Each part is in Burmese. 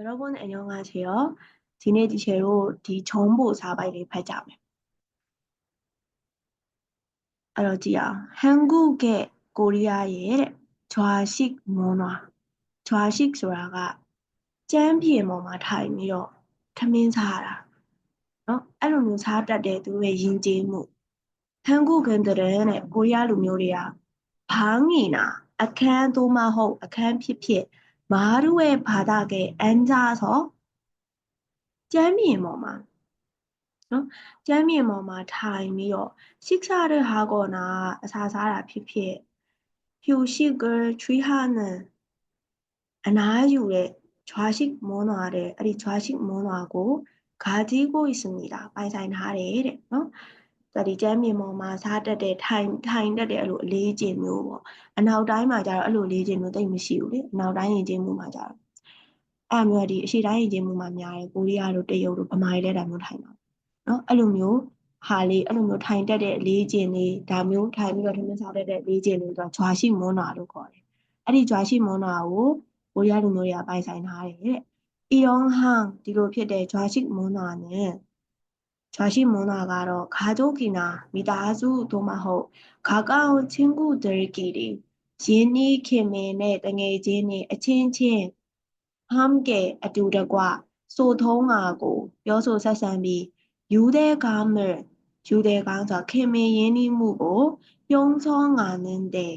여러분 안녕하세 요. 디네지 제로 디 정보 사바이를 발자 매. 알았지 요? 한국의 코리아의 좌식 문 화. 좌식 소라가 짬피의 뭐마 타이미로 타민 사하 라. 어? 알로는 사다대 두의 인재 무. 한국인들은 코리아 루묘리아 방이나 အခန်းသို့မဟုတ်အခန်းဖြစ်ဖြစ် 마루의 바닥에 앉아서 재미뭐만 어? 재미뭐만 차이며 식사를 하거나 사사라 피피 휴식을 취하는 나유의 좌식 문화를 아니 좌식 문화고 가지고 있습니다. 바이사인 하레 어? ဒါဒီကျမ်းမြေပေါ်မှာစားတက်တဲ့ထိုင်ထိုင်တက်တဲ့အဲ့လိုအလေးကျင့်မျိုးပေါ့အနောက်တိုင်းမှာကျတော့အဲ့လိုအလေးကျင့်မျိုးတိတ်မရှိဘူးလေအနောက်တိုင်းယဉ်ကျေးမှုမှာကျတော့အဲ့မျိုးဒီအရှေ့တိုင်းယဉ်ကျေးမှုမှာများတယ်ကိုရီးယားတို့တရုတ်တို့ဗမာတွေလည်းဒါမျိုးထိုင်တာနော်အဲ့လိုမျိုးဟာလေးအဲ့လိုမျိုးထိုင်တက်တဲ့အလေးကျင့်လေးဒါမျိုးထိုင်ပြီးတော့ထမင်းစားတက်တဲ့အလေးကျင့်လေးတော့ဂျွာရှိမွန်းနာလို့ခေါ်တယ်အဲ့ဒီဂျွာရှိမွန်းနာကိုကိုရီးယားလူမျိုးတွေကပိုင်ဆိုင်ထားတယ်တဲ့အီယောင်ဟန်ဒီလိုဖြစ်တဲ့ဂျွာရှိမွန်းနာနဲ့ ကျွန်မရှိမုံနာကတော့ဂါဂျိုကီနာမိသားစုတို့မဟုတ်ဂါကောက်ချင်းကူဒရကီတွေရင်းနှီးခင်မင်နဲ့တငယ်ချင်းတွေအချင်းချင်းဟမ်ကဲအတူတကွဆိုထုံးငါကို ပြောဆိုဆက်ဆံပြီးယူတဲ့ကားမဲ့ယူတဲ့ကောင်းဆိုခင်မင်ရင်းနှီးမှုကိုပြုံးစောငါနေတဲ့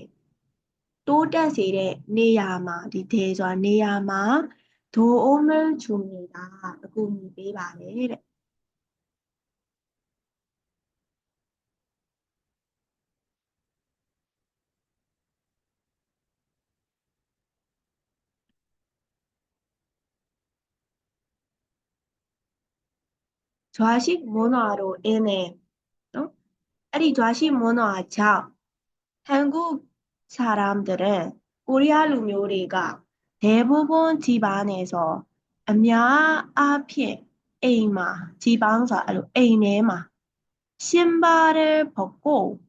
တိုးတက်စေတဲ့နေရာမှာဒီသေးဆိုတာနေရာမှာဒိုအိုမဲချူမီတာအကူအညီပေးပါတယ်တဲ့ 좌식 문화로 인해. 어? 우리 좌식 문화자. 한국 사람들은 우리한 요리가 대부분 집안에서 아미아 앞에 에이마 지방사 에이네마 신발을 벗고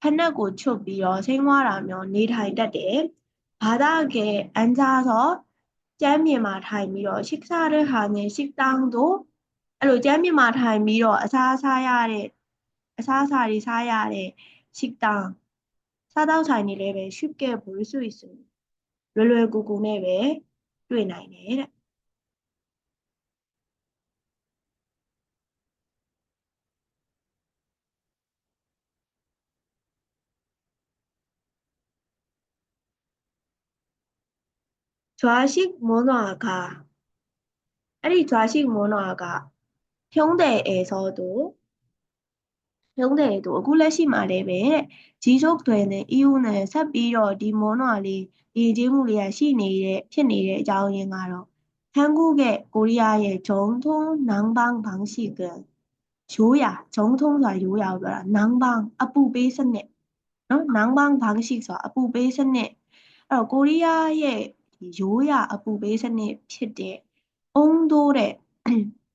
하나고쳐 비어 생활하며 일할때 바닥에 앉아서 짬이마 타이며 식사를 하는 식당도 အဲ့လိုကျမ်းမြေမှာထိုင်ပြီးတော့အစားစားရတဲ့အစားအစာတွေစားရတဲ့식당စားတော့ဆိုင်တွေလည်းပဲ쉽게볼수있습니다။လွယ်လွယ်ကူကူနဲ့ပဲတွေ့နိုင်တယ်တဲ့ 좌식 문화가 အဲ့ဒီ 좌식 문화가 ဖြုံးတယ်အဲဆိုတော့ဖြုံးတယ်တို့အခုလက်ရှိမှာလည်းပဲဂျီရုပ်တွေနဲ့ EU နဲ့ဆက်ပြီးတော့ဒီမွန်တော်လေးဒီကျေးမှုလေးကရှိနေတဲ့ဖြစ်နေတဲ့အကြောင်းရင်းကတော့ဟန်ကုကကိုရီးယားရဲ့ဂျုံထုံနန်းဘန်းဘန်းရှိကရိုးရာဂျုံထုံဆိုတာရိုးရာကိုပြောတာနန်းဘန်းအပူပေးစနစ်နော်နန်းဘန်းဘန်းရှိဆိုတာအပူပေးစနစ်အဲ့တော့ကိုရီးယားရဲ့ရိုးရာအပူပေးစနစ်ဖြစ်တဲ့အုံးတိုးတဲ့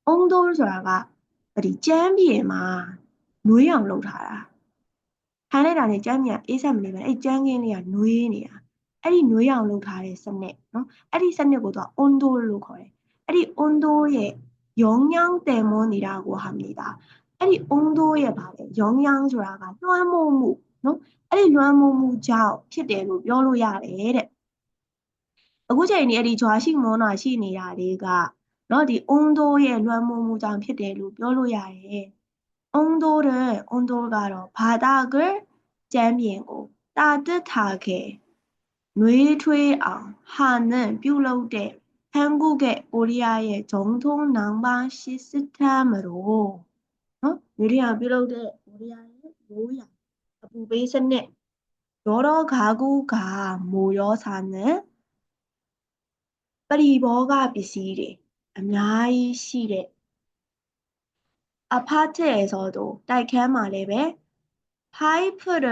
အုံးတိုးဆိုတာကဒီကြမ်းပြင်မှာနွေးအောင်လုပ်ထားတာ။ထားလိုက်တာနဲ့ကြမ်းပြင်ကအေးဆက်မနေပါနဲ့အဲ့ကြမ်းခင်းလေးကနွေးနေတာ။အဲ့ဒီနွေးအောင်လုပ်ထားတဲ့စနစ်နော်။အဲ့ဒီစနစ်ကိုသူကအုံးတိုးလို့ခေါ်တယ်။အဲ့ဒီအုံးတိုးရဲ့ရုံညောင်းတယ်မွန်နေတာကိုဟာနေတာ။အဲ့ဒီအုံးတိုးရဲ့ပါပဲရုံညောင်းဆိုတာကလွှမ်းမိုးမှုနော်။အဲ့ဒီလွှမ်းမိုးမှုကြောင့်ဖြစ်တယ်လို့ပြောလို့ရတယ်တဲ့။အခုချိန်ဒီအဲ့ဒီဂျွာရှိမွန်နာရှိနေတာလေးက เนาะဒီအုံဒိုရဲ့လွှမ်းမိုးမှုကြောင့်ဖြစ်တယ်လို့ပြောလို့ရတယ်။အုံဒိုတဲ့အုံဒိုကတော့ဘာသာကကျမ်းပြင်ကိုတာတက်ထားခဲ့နွေးထွေးအောင်ဟာနန်ပြုလုပ်တဲ့ဟန်ကုကကိုရီးယားရဲ့ဂျုံထုံနံပါတ်6စတမ်ရောနော်နွေးထွေးအောင်ပြုလုပ်တဲ့ကိုရီးယားရဲ့ရိုးရာအပူပေးစနစ်ရောတော့ဂါကူကမိုရောစာနဲ့ပရိဘောဂပစ္စည်းတွေ အများကြီးရှိတဲ့အဖတ်ထဲဆိုတော့တိုက်ခန်းမှာလည်းပဲဖိုက်ဖရ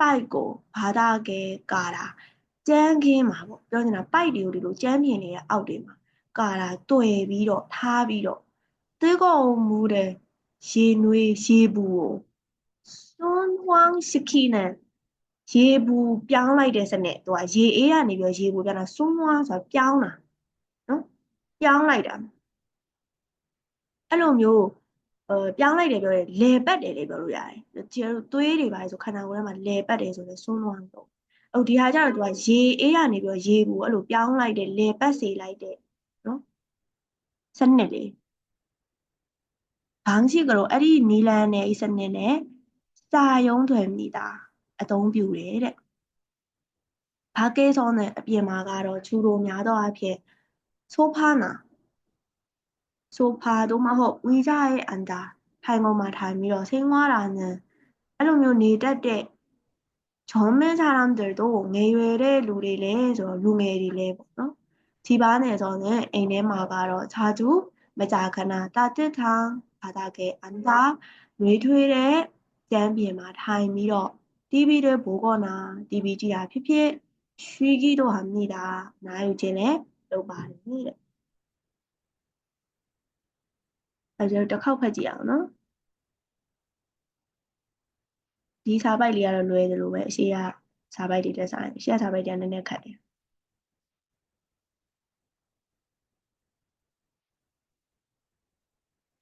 ပိုက်ကိုဘာသာကဲကာတာကျန်းခင်းမှာပေါ့ပြောနေတာပိုက်တွေကိုဒီလိုကျန်းမြင်နေတဲ့အောက်တွေမှာကာတာတွေ့ပြီးတော့ထားပြီးတော့တေကောမူတဲ့ရေနွေးရေဘူးကိုစွန်းဝမ်းရှိခိနဲ့ရေဘူးပြောင်းလိုက်တဲ့စနစ်သူကရေအေးကနေပြီးရေဘူးပြောင်းတာစွန်းဝမ်းဆိုတာပြောင်းတာနော် ပြောင်းလိုက်တာအဲ့လိုမျိုးအဲပြောင်းလိုက်တယ်ပြောတယ်လေပတ်တယ်လေပြောလို့ရတယ်ကျတို့သွေးတွေပါဆိုခန္ဓာကိုယ်ထဲမှာလေပတ်တယ်ဆိုလဲစွန်းလွှမ်းတော့အခုဒီဟာကျတော့သူကရေအေးရနေပြီးရေဘူးအဲ့လိုပြောင်းလိုက်တယ်လေပတ်စေလိုက်တယ်နော်စနစ်လေးဘာရှိကြတော့အဲ့ဒီနီလန်နဲ့ဤစနစ်နဲ့စာယုံထွယ်မိတာအသုံးပြုတယ်တဲ့ဘာကဲစောနဲ့အပြင်မှာကတော့ချူလိုများသောအဖြစ် 소파나 소파도 마호 의자에 앉아 타이거만 달미러 생활하는 알루미늄 니다데 젊은 사람들도 내외의 루리를 해서 루메리를 해보 죠. 집안에서는 애네마가로 자주 매자거나 따뜻한 바닥에 앉아 뇌퇴를 잼비에만 타이미러 TV 를 보거나 DVD 야 피피 쉬기도 합니 다. 나유진의 လည်းလုပ်ပါတယ်တဲ့အဲကျွန်တော်တစ်ခေါက်ဖတ်ကြည့်အောင်နော်ဒီစာပိုက်လေးကတော့လွယ်တယ်လို့ပဲအရှိကစာပိုက်တွေတက်ဆိုင်အရှိကစာပိုက်တွေကနည်းနည်းခက်တယ်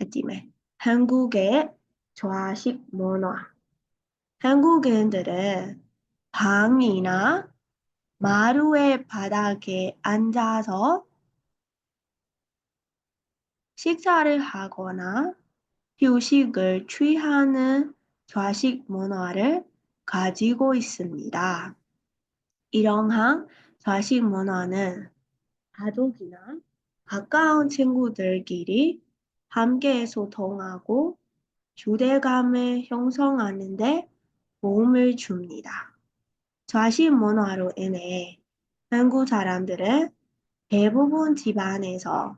အကြည့်မယ်한국의좌식문화한국인들은방이나 마루의 바닥에 앉아서 식사를 하거나 휴식을 취하는 좌식 문화를 가지고 있습니다. 이러한 좌식 문화는 가족이나 가까운 친구들끼리 함께 소통하고 유대감을 형성하는 데 도움을 줍니다. 좌식 문화로 인해 한국 사람들은 대부분 집안에서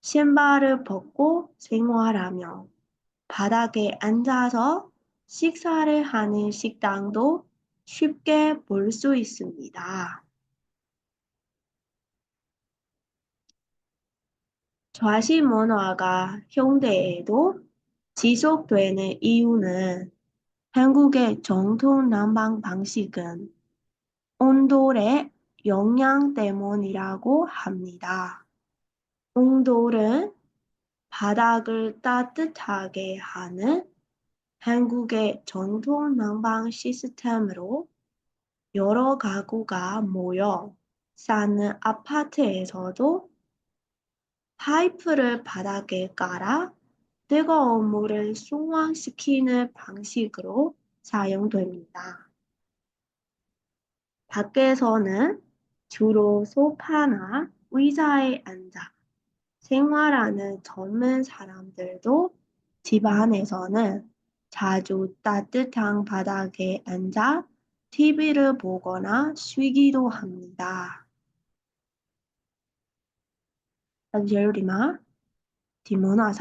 신발을 벗고 생활하며 바닥에 앉아서 식사를 하는 식당도 쉽게 볼 수 있습니다. 좌식 문화가 현대에도 지속되는 이유는 한국의 정통 난방 방식은 온돌의 영향 때문이라고 합니다. 온돌은 바닥을 따뜻하게 하는 한국의 전통 난방 시스템으로 여러 가구가 모여 사는 아파트에서도 파이프를 바닥에 깔아 뜨거운 물을 순환시키는 방식으로 사용됩니다. 밖에서는 주로 소파나 의자에 앉아 생활하는 젊은 사람들도 집 안에서는 자주 따뜻한 바닥에 앉아 TV를 보거나 쉬기도 합니다. El Yerima, Timona